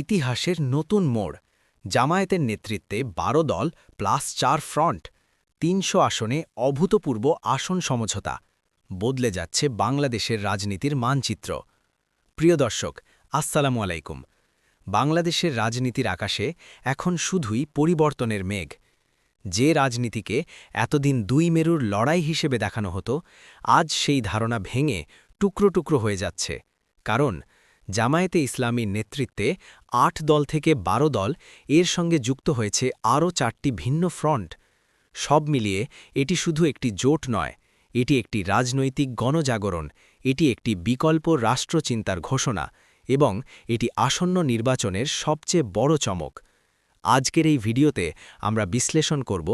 ইতিহাসের নতুন মোড়। জামায়াতের নেতৃত্বে বারো দল প্লাস চার ফ্রন্ট, তিনশো আসনে অভূতপূর্ব আসন সমঝোতা, বদলে যাচ্ছে বাংলাদেশের রাজনীতির মানচিত্র। প্রিয় দর্শক, আসসালামু আলাইকুম। বাংলাদেশের রাজনীতির আকাশে এখন শুধুই পরিবর্তনের মেঘ। যে রাজনীতিকে এতদিন দুই মেরুর লড়াই হিসেবে দেখানো হতো, আজ সেই ধারণা ভেঙে টুকরো টুকরো হয়ে যাচ্ছে। কারণ জামায়াতে ইসলামীর নেতৃত্বে আট দল থেকে ১২ দল এর সঙ্গে যুক্ত হয়েছে আরও চারটি ভিন্ন ফ্রন্ট। সব মিলিয়ে এটি শুধু একটি জোট নয়, এটি একটি রাজনৈতিক গণজাগরণ, এটি একটি বিকল্প রাষ্ট্রচিন্তার ঘোষণা এবং এটি আসন্ন নির্বাচনের সবচেয়ে বড় চমক। আজকের এই ভিডিওতে আমরা বিশ্লেষণ করব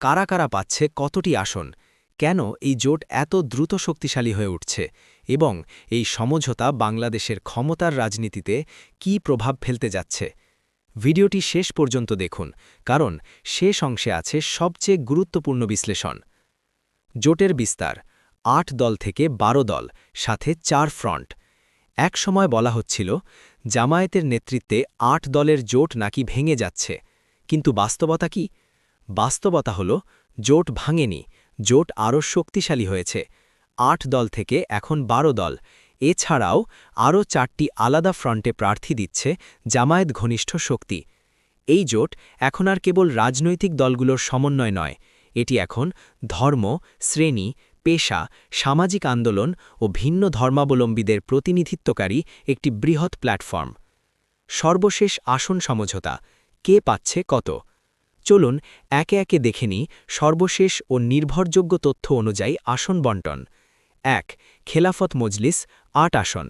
কারা কারা পাচ্ছে কতটি আসন, কেন এই জোট এত দ্রুত শক্তিশালী হয়ে উঠছে এবং এই সমঝোতা বাংলাদেশের ক্ষমতার রাজনীতিতে কি প্রভাব ফেলতে যাচ্ছে। ভিডিওটি শেষ পর্যন্ত দেখুন, কারণ শেষ অংশে আছে সবচেয়ে গুরুত্বপূর্ণ বিশ্লেষণ। জোটের বিস্তার, আট দল থেকে ১২ দল, সাথে চার ফ্রন্ট। এক সময় বলা হচ্ছিল, জামায়াতের নেতৃত্বে আট দলের জোট নাকি ভেঙে যাচ্ছে। কিন্তু বাস্তবতা কি? বাস্তবতা হল, জোট ভাঙেনি, জোট আরও শক্তিশালী হয়েছে। আট দল থেকে এখন ১২ দল। এছাড়াও আরও চারটি আলাদা ফ্রন্টে প্রার্থী দিচ্ছে জামায়াত ঘনিষ্ঠ শক্তি। এই জোট এখন আর কেবল রাজনৈতিক দলগুলোর সমন্বয় নয়। এটি এখন ধর্ম, শ্রেণি, পেশা, সামাজিক আন্দোলন ও ভিন্ন ধর্মাবলম্বীদের প্রতিনিধিত্বকারী একটি বৃহৎ প্ল্যাটফর্ম। সর্বশেষ আসন সমঝোতা, কে পাচ্ছে কত? চলুন একে একে দেখে নিই সর্বশেষ ও নির্ভরযোগ্য তথ্য অনুযায়ী আসন বন্টন। এক, খেলাফত মজলিস, আট আসন।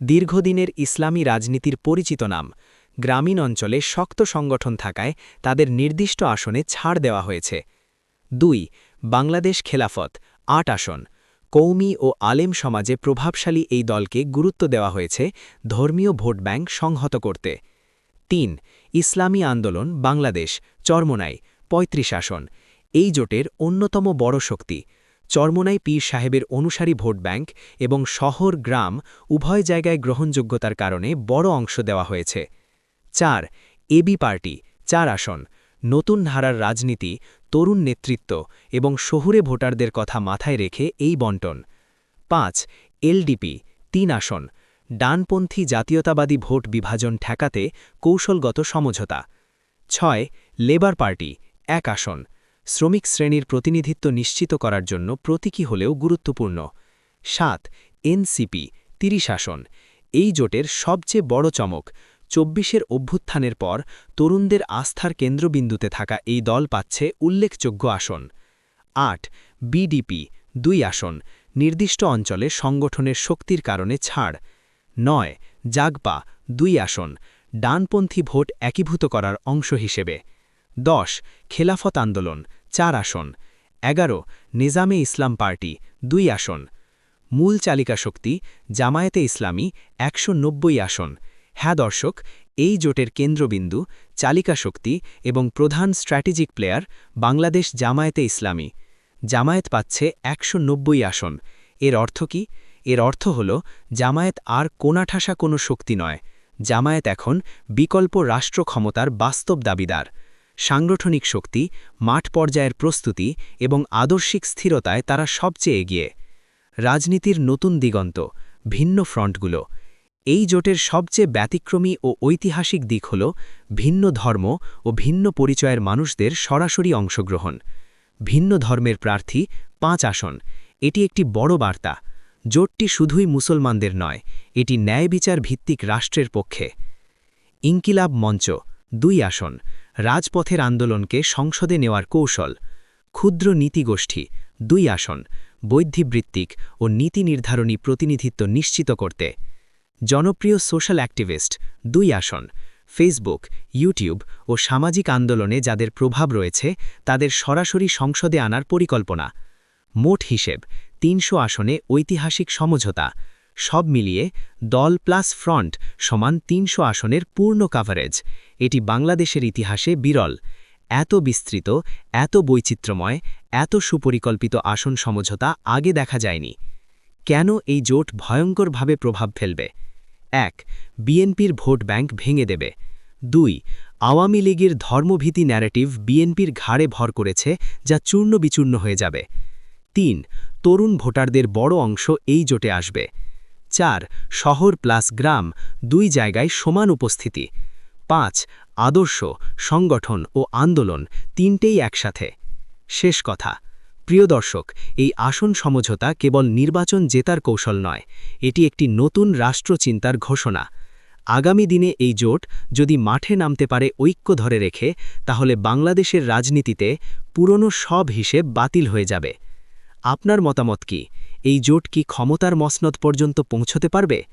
দীর্ঘদিনের ইসলামী রাজনীতির পরিচিত নাম। গ্রামীণ অঞ্চলে শক্ত সংগঠন থাকায় তাদের নির্দিষ্ট আসনে ছাড় দেওয়া হয়েছে। দুই, বাংলাদেশ খেলাফত, আট আসন। কৌমি ও আলেম সমাজে প্রভাবশালী এই দলকে গুরুত্ব দেওয়া হয়েছে ধর্মীয় ভোট ব্যাংক সংহত করতে। তিন, ইসলামী আন্দোলন, বাংলাদেশ, চরমোনাই ৩৫ আসন। এই জোটের অন্যতম বড় শক্তি। চরমোনাই পীর সাহেবের অনুসারী ভোট ব্যাংক এবং শহর গ্রাম উভয় জায়গায় গ্রহণযোগ্যতার কারণে বড় অংশ দেওয়া হয়েছে। চার, এবি পার্টি, চার আসন, নতুন ধারার রাজনীতি, তরুণ নেতৃত্ব এবং শহুরে ভোটারদের কথা মাথায় রেখে এই বন্টন। পাঁচ, এলডিপি, তিন আসন, ডানপন্থী জাতীয়তাবাদী ভোট বিভাজন ঠেকাতে কৌশলগত সমঝোতা। ছয়, লেবার পার্টি, এক আসন শ্রমিক শ্রেণির প্রতিনিধিত্ব নিশ্চিত করার জন্য প্রতীকী হলেও গুরুত্বপূর্ণ। সাত, এনসিপি, তিরিশ আসন। এই জোটের সবচেয়ে বড় চমক, চব্বিশের অভ্যুত্থানের পর তরুণদের আস্থার কেন্দ্রবিন্দুতে থাকা এই দল পাচ্ছে উল্লেখযোগ্য আসন। আট, বিডিপি, দুই আসন, নির্দিষ্ট অঞ্চলে সংগঠনের শক্তির কারণে ছাড়। নয়, জাগপা, দুই আসন, ডানপন্থী ভোট একীভূত করার অংশ হিসেবে। দশ, খেলাফত আন্দোলন, চার আসন। এগারো, নিজামে ইসলাম পার্টি, দুই আসন। মূল চালিকা শক্তি, জামায়াতে ইসলামী, একশো নব্বই আসন। হ্যাঁ দর্শক, এই জোটের কেন্দ্রবিন্দু, চালিকা শক্তি এবং প্রধান স্ট্র্যাটেজিক প্লেয়ার বাংলাদেশ জামায়াতে ইসলামী। জামায়াত পাচ্ছে একশো নব্বই আসন। এর অর্থ কি? এর অর্থ হল, জামায়াত আর কোনাঠাসা কোনো শক্তি নয়। জামায়াত এখন বিকল্প রাষ্ট্র ক্ষমতার বাস্তব দাবিদার। সাংগঠনিক শক্তি, মাঠ পর্যায়ের প্রস্তুতি এবং আদর্শিক স্থিরতায় তারা সবচেয়ে এগিয়ে। রাজনীতির নতুন দিগন্ত, ভিন্ন ফ্রন্টগুলো। এই জোটের সবচেয়ে ব্যতিক্রমী ও ঐতিহাসিক দিক হল ভিন্ন ধর্ম ও ভিন্ন পরিচয়ের মানুষদের সরাসরি অংশগ্রহণ। ভিন্ন ধর্মের প্রার্থী, পাঁচ আসন। এটি একটি বড় বার্তা। জোটটি শুধুই মুসলমানদের নয়, এটি ন্যায় বিচার ভিত্তিক রাষ্ট্রের পক্ষে। ইনকিলাব মঞ্চ দুই আসন, রাজপথের আন্দোলনকে সংসদে নেওয়ার কৌশল, ক্ষুদ্র নীতিগোষ্ঠী, দুই আসন, বৈদ্ধিবৃত্তিক ও নীতি নির্ধারণী প্রতিনিধিত্ব নিশ্চিত করতে, জনপ্রিয় সোশ্যাল অ্যাক্টিভিস্ট, দুই আসন, ফেসবুক, ইউটিউব ও সামাজিক আন্দোলনে যাদের প্রভাব রয়েছে, তাদের সরাসরি সংসদে আনার পরিকল্পনা, মোট হিসেব, তিনশো আসনে ঐতিহাসিক সমঝোতা সব মিলিয়ে দল প্লাস ফ্রন্ট সমান তিনশো আসনের পূর্ণ কাভারেজ এটি বাংলাদেশের ইতিহাসে বিরল। এত বিস্তৃত, এত বৈচিত্র্যময়, এত সুপরিকল্পিত আসন সমঝোতা আগে দেখা যায়নি। কেন এই জোট ভয়ঙ্করভাবে প্রভাব ফেলবে? এক, বিএনপির ভোট ব্যাংক ভেঙে দেবে। দুই, আওয়ামী লীগের ধর্মভীতি ন্যারেটিভ বিএনপির ঘাড়ে ভর করেছে যা চূর্ণ বিচূর্ণ হয়ে যাবে। তিন, তরুণ ভোটারদের বড় অংশ এই জোটে আসবে। চার, শহর প্লাস গ্রাম, দুই জায়গায় সমান উপস্থিতি। পাঁচ, আদর্শ, সংগঠন ও আন্দোলন, তিনটেই একসাথে। শেষ কথা, প্রিয় দর্শক, এই আসন সমঝোতা কেবল নির্বাচন জেতার কৌশল নয়, এটি একটি নতুন রাষ্ট্রচিন্তার ঘোষণা। আগামী দিনে এই জোট যদি মাঠে নামতে পারে ঐক্য ধরে রেখে, তাহলে বাংলাদেশের রাজনীতিতে পুরনো সব হিসেব বাতিল হয়ে যাবে। আপনার মতামত কি? এই জোট কি ক্ষমতার মসনদ পর্যন্ত পৌঁছতে পারবে?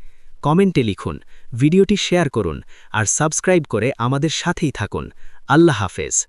কমেন্টে লিখুন, ভিডিওটি শেয়ার করুন, আর সাবস্ক্রাইব করে আমাদের সাথেই থাকুন। আল্লাহ হাফেজ।